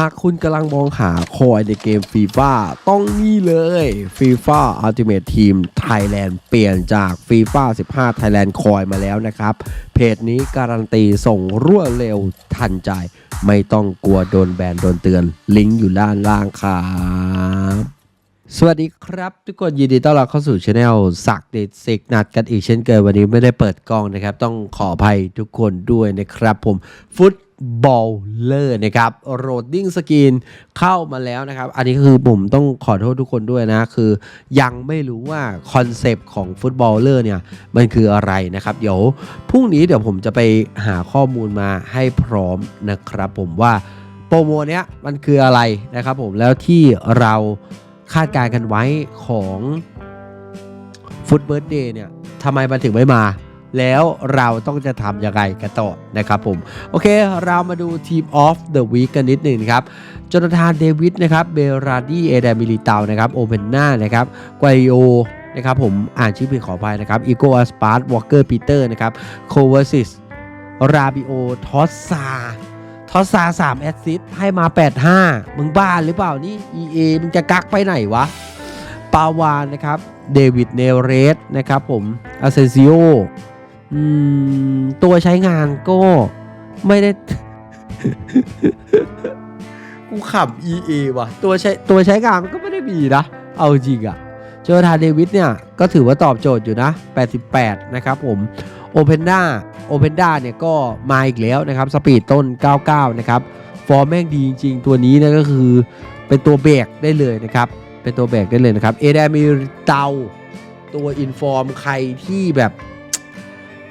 หากคุณกำลังมองหาคอยในเกมฟีฟ่าต้องนี่เลย FIFA Ultimate Team Thailand เปลี่ยนจาก FIFA 15 Thailand คอยมาแล้วนะครับ เพจนี้การันตีส่งรวดเร็วทันใจ ไม่ต้องกลัวโดนแบนโดนเตือน ลิงก์อยู่ด้านล่างครับสวัสดีครับ ทุกคนยินดีต้อนรับเข้าสู่ช anel สักเดทสิกนัดกันอีกเช่นเคยวันนี้ไม่ได้เปิดกล้องนะครับ ต้องขออภัยทุกคนด้วยนะครับผมฟุต บอลเลอร์นะครับโรดดิ้งสกรีนเข้ามาแล้วนะครับ อันนี้คือผมต้องขอโทษทุกคนด้วยนะ คือยังไม่รู้ว่าคอนเซปต์ของฟุตบอลเลอร์เนี่ย มันคืออะไรนะครับ เดี๋ยวพรุ่งนี้เดี๋ยวผมจะไปหาข้อมูลมาให้พร้อมนะครับผมว่าโปรโมเนี้ยมันคืออะไรนะครับผมแล้วที่เราคาดการณ์กันไว้ของฟุตเบิร์ดเดย์เนี่ยทำไมมันถึงไม่มา แล้วเราต้องจะทำยังไงกันต่อนะครับผม โอเค เรามาดูทีมออฟเดอะวีคกันนิดหนึ่งครับจนาธานเดวิดนะครับเบราดีเอเดมิลิตานะครับโอเปนนานะครับไกวโอนะครับผมอ่านชื่อผิดขออภัยนะครับอีโกอาสปาร์ตวอลเกอร์ปีเตอร์นะครับโคเวาซิสราบิโอทอสซาทอสซา3แอสซิสต์ให้มา 85 มึงบ้าหรือเปล่านี่ EA มึงจะกักไปไหนวะ ปาวานนะครับเดวิดเนเรสนะครับผมอาเซซิโอ ตัวใช้งานก็ไม่ได้ กูขับ EA ว่ะ ตัวใช้ตัวใช้งานก็ไม่ได้มีนะ เอาจริงอะเจอทานเดวิดเนี่ย ก็ถือว่าตอบโจทย์อยู่นะ 88 นะครับผมโอเพนด้าโอเพนด้าเนี่ยก็มาอีกแล้วนะครับ สปีดต้น 99 นะครับ ฟอร์มแม่งดีจริง ๆ ตัวนี้นะก็คือเป็นตัวเบรกได้เลยนะครับ เป็นตัวแบกได้เลยนะครับ เอเดมีเตาตัวอินฟอร์มใครที่แบบ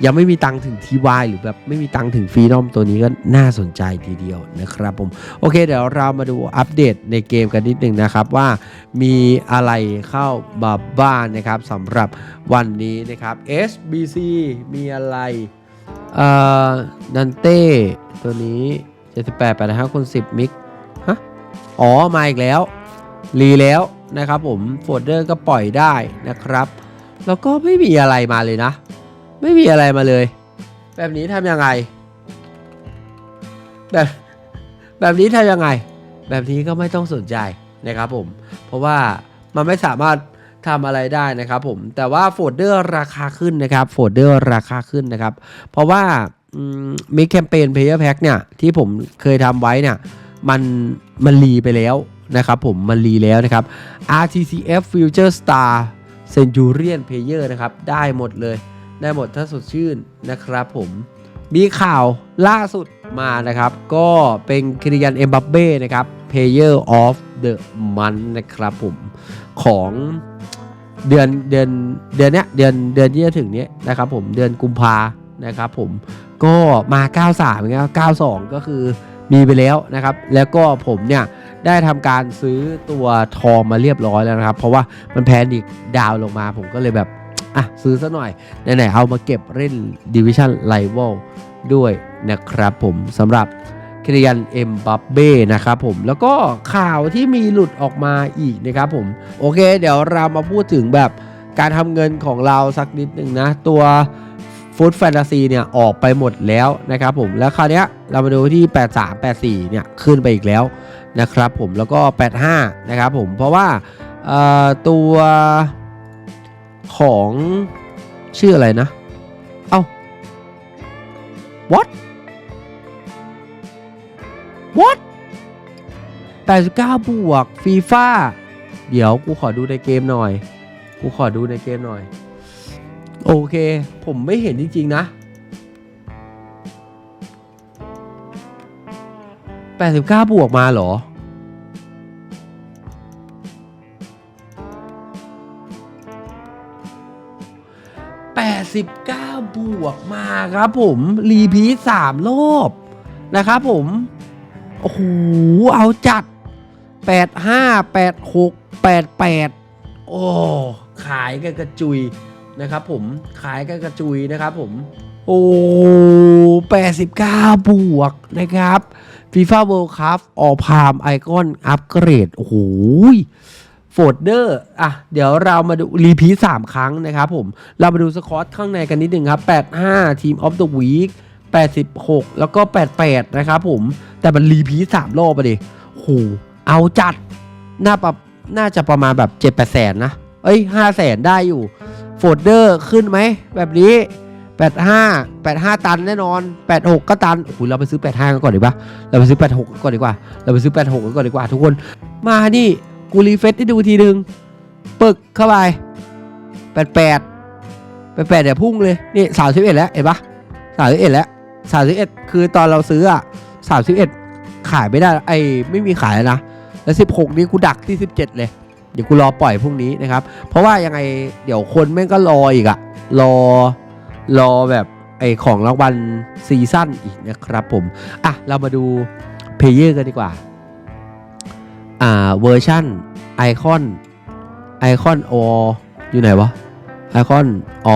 ยังไม่มีตังถึงทีวายหรือแบบไม่มีตังถึงฟรีดอมตัวนี้ก็น่าสนใจทีเดียวนะครับผมโอเคเดี๋ยวเรามาดูอัปเดตในเกมกันนิดหนึ่งนะครับว่ามีอะไรเข้ามาบ้านนะครับสำหรับวันนี้นะครับ SBC มีอะไรเอ่อดันเต้ตัวนี้78 85คน10 มิกฮะอ๋อ มาอีกแล้ว รีแล้วนะครับผมโฟลเดอร์ก็ปล่อยได้นะครับ แล้วก็ไม่มีอะไรมาเลยนะ ไม่มีอะไรมาเลย แบบนี้ทำยังไง แบบแบบนี้ทำยังไง แบบนี้ก็ไม่ต้องสนใจนะครับผม เพราะว่ามันไม่สามารถทำอะไรได้นะครับผม แต่ว่าโฟลเดอร์ราคาขึ้นนะครับ โฟลเดอร์ราคาขึ้นนะครับ เพราะว่ามีแคมเปญ Player Pack เนี่ย ที่ผมเคยทำไว้เนี่ย มันมันรีไปแล้วนะครับผม มันรีแล้วนะครับ RTCF Future Star Centurion Player นะครับ ได้หมดเลย ได้หมดถ้าสดชื่นนะครับผมมีข่าวล่าสุดมานะครับ ก็เป็นคิริยันเอ็มบัปเบ้นะครับ Player of the Month นะครับผม ของเดือนเดือนเดือนเนี้ยเดือนเดือนที่จะถึงเนี้ยนะครับผมเดือนกุมภานะครับผมก็มา 93อย่างเงี้ย92 ก็คือมีไปแล้วนะครับ แล้วก็ผมเนี่ยได้ทำการซื้อตัวทองมาเรียบร้อยแล้วนะครับ เพราะว่ามันแพนอีกดาวลงมาผมก็เลยแบบ อะซื้อซะหน่อยไหนๆเอามาเก็บเล่นดิวิชั่นไ i เวลด้วยนะครับผมสำหรับคริยันเอ็มบัปเบ้นะครับผมแล้วก็ข่าวที่มีหลุดออกมาอีกนะครับผม โอเค เดี๋ยวเรามาพูดถึงแบบการทำเงินของเราสักนิดหนึ่งนะ ตัวฟุตแฟนตาซีเนี่ย ออกไปหมดแล้วนะครับผมแล้วคราวเนี้ยเรามาดูที่ 83 84 เนี่ย ขึ้นไปอีกแล้วนะครับผมแล้วก็ 85 นะครับผมเพราะว่าตัว ของชื่ออะไรนะ เอ้า what what 89 บวกฟีฟ่าเดี๋ยวกูขอดูในเกมหน่อย กูขอดูในเกมหน่อย โอเค ผมไม่เห็นจริง ๆ นะ 89 บวกมาเหรอ 89บวกมาครับผมรีพีทสามรอบนะครับผมโอ้โหเอาจัด 85 86 88 โอ้ขายกันกระจุยนะครับผมขายกันกระจุยนะครับผมโอ้89 บวกนะครับ FIFA World Cup ออพามไอคอนอัปเกรด โอ้โห โฟลเดอร์อะเดี๋ยวเรามาดูรีพีสามครั้งนะครับผม เรามาดูสกอตข้างในกันนิดหนึ่งครับ 85 ทีมออฟเดอะวีค86 แล้วก็ 88 นะครับผม แต่มันรีพีสามรอบไปดิโหเอาจัด น่าปรับน่าจะประมาณแบบเจ็ดแปดแสนนะ เอ้ยห้าแสนได้อยู่โฟลเดอร์ขึ้นไหม แบบนี้แปดห้าแปดห้าตันแน่นอนแปดหกก็ตันโอ้โหเราไปซื้อแปดห้ากันก่อนดีปะเราไปซื้อแปดหกก่อนดีกว่า เราไปซื้อแปดหกกันก่อนดีกว่าทุกคน มานี่ กูรีเฟซให้ดูทีนึง ปึกเข้าไปแปดแปดแปดแปดเดี๋ยวพุ่งเลย นี่สามสิบเอ็ดแล้ว เห็นปะสามสิบเอ็ดแล้วสามสิบเอ็ดคือตอนเราซื้ออะสามสิบเอ็ดขายไม่ได้ ไอ้ไม่มีขายแล้วนะ แล้วสิบหกนี่กูดักที่สิบเจ็ดเลย เดี๋ยวกูรอปล่อยพรุ่งนี้นะครับ เพราะว่ายังไงเดี๋ยวคนแม่งก็รออีกอะรอ รอแบบไอของรางวัลซีซั่นอีกนะครับผม อะ เรามาดูเพลเยอร์กันดีกว่า อ่า เวอร์ชั่น ไอคอนไอคอนออยู่ไหนวะไอคอนอ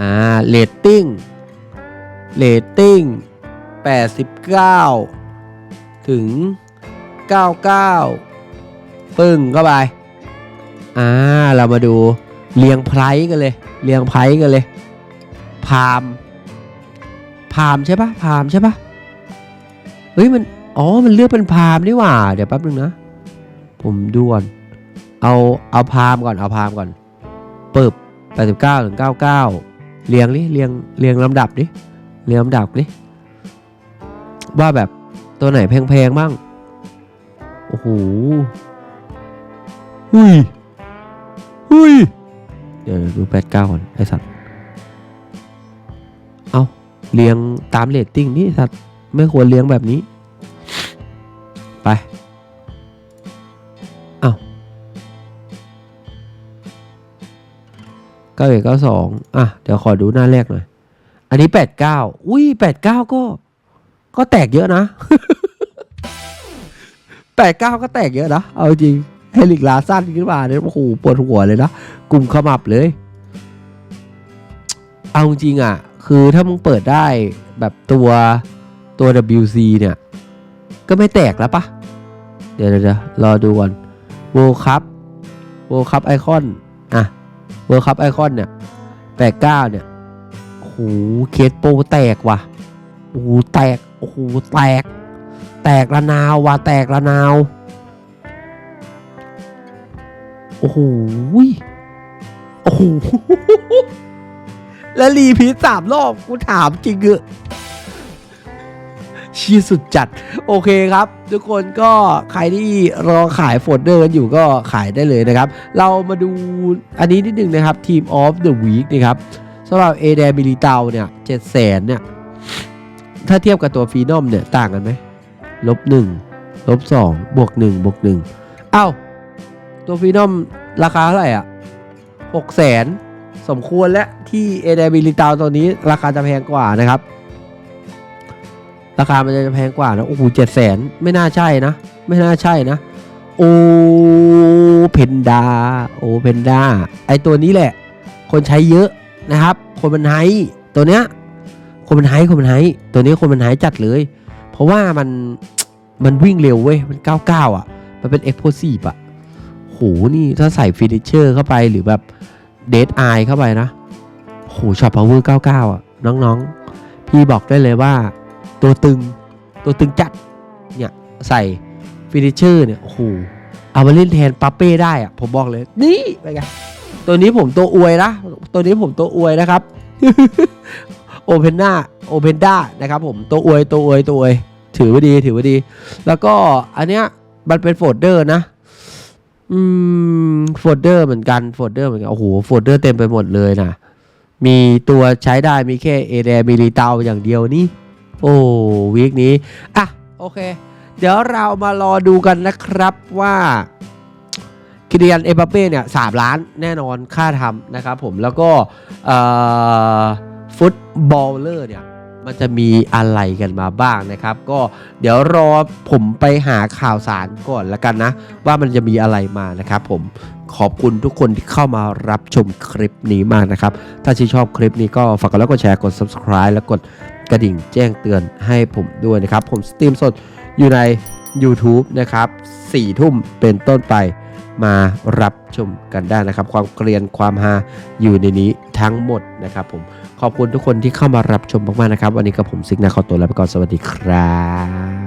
อ่าเรตติ้งเรตติ้ง89 ถึง 99 ปึ้งเข้าไป อ่า เรามาดูเรียงไพร์กันเลย เรียงไพร์กันเลย พาม พามใช่ปะพามใช่ปะเฮ้ยมัน อ๋อ มันเลือกเป็นพามนี่หว่า เดี๋ยวแป๊บนึงนะ ผมดูก่อน เอาเอาพามก่อนเอาพามก่อนปึบ89ถึง99 เรียงดิเรียงเรียงลำดับดิเรียงลำดับดิว่าแบบตัวไหนแพงๆบ้าง โอ้โหหุยหุยเดี๋ยวดูแปดเก้าก่อนไอสัตว์ เอาเลี้ยงตามเรตติ้งนี่สัตว์ ไม่ควรเลี้ยงแบบนี้ เก้าเอ็ดเก้าสองอะ เดี๋ยวขอดูหน้าแรกหน่อย อันนี้แปดเก้าอุ้ยแปดเก้าก็ ก็แตกเยอะนะแปดเก้าก็แตกเยอะนะ เอาจริงเฮลิกลาสั้นขึ้นมาเนี่ยโอ้โหปวดหัวเลยนะกลุ่มขมับเลย เอาจริงอะ คือถ้ามึงเปิดได้แบบตัวตัว WC เนี่ย ก็ไม่แตกแล้วปะเดี๋ยวเดี๋ยวรอดูก่อนโวคัพโวคัพไอคอน อะ โวคัพไอคอนเนี่ยแปดเก้าเนี่ยโอ้โหเคสโปแตกว่ะโอ้โหแตกโอ้โหแตก แตกระนาวว่ะแตกระนาวโอ้โหโอ้โหแล้วรีพีทสามรอบกูถามจริงเหอะ ชียสุดจัด โอเคครับ ทุกคนก็ใครที่รอขายโฟลเดอร์กันอยู่ก็ขายได้เลยนะครับ เรามาดูอันนี้นิดนึงนะครับ Team of the Week นะครับสำหรับเอเดมิลิตาเนี่ยเจ็ดแสนเนี่ย ถ้าเทียบกับตัวฟีนอมเนี่ย ต่างกันไหมลบหนึ่งลบสองบวกหนึ่งบวกหนึ่งเอ้า ตัวฟีนอมราคาเท่าไหร่อะหกแสนสมควรและที่เอเดบิลิตาตัวนี้ราคาจะแพงกว่านะครับ ราคามันจะแพงกว่านะโอ้โหเจ็ดแสนไม่น่าใช่นะ ไม่น่าใช่นะ โอเพนดาโอเพนดาไอตัวนี้แหละ คนใช้เยอะนะครับ คนมันไฮตัวเนี้ยคนมันไฮคนมันไฮตัวนี้คนมันไฮจัดเลย เพราะว่ามันมันวิ่งเร็วเว้ย มัน 99 อะ มันเป็น explosive อะโหนี่ถ้าใส่ฟินิชเชอร์เข้าไปหรือแบบเด d ไอเข้าไปนะโหช็อตพาวเวอร์99 อะ น้องๆ พี่บอกได้เลยว่า ตัวตึง ตัวตึงจัด เนี่ยใส่ฟินิชเชอร์เนี่ยโอ้โหเอามาเล่นแทนปาเป้ได้อะผมบอกเลย นี่ไปไงตัวนี้ผมตัวอวยนะ ตัวนี้ผมตัวอวยนะครับโอเพนด้าโอเพนด้านะครับผมตัวอวยตัวอวยตัวอวยถือว่าดีถือว่าดี แล้วก็อันเนี้ยมันเป็นโฟลเดอร์นะอืมโฟลเดอร์เหมือนกันโฟลเดอร์เหมือนกันโอ้โหโฟลเดอร์เต็มไปหมดเลยนะมีตัวใช้ได้มีแค่เอเดมิลิเตาอย่างเดียวนี่ โอ้วีคนี้ อะ โอเค เดี๋ยวเรามารอดูกันนะครับว่าคิเดียนเอปาเป้เนี่ยสามล้านแน่นอนค่าทำนะครับผมแล้วก็ฟุตบอลเลอร์เนี่ยมันจะมีอะไรกันมาบ้างนะครับ ก็เดี๋ยวรอผมไปหาข่าวสารก่อนละกันนะ ว่ามันจะมีอะไรมานะครับผมขอบคุณทุกคนที่เข้ามารับชมคลิปนี้มากนะครับ ถ้าชื่นชอบคลิปนี้ก็ฝากกดไลค์กดแชร์กด subscribe แล้วกด กระดิ่งแจ้งเตือนให้ผมด้วยนะครับ ผมสตรีมสดอยู่ใน YouTube นะครับ4ทุ่มเป็นต้นไปมารับชมกันได้นะครับ ความเกรียนความฮาอยู่ในนี้ทั้งหมดนะครับผมขอบคุณทุกคนที่เข้ามารับชมมากๆนะครับ วันนี้กับผมซิกนาขอตัวลาไปก่อนสวัสดีครับ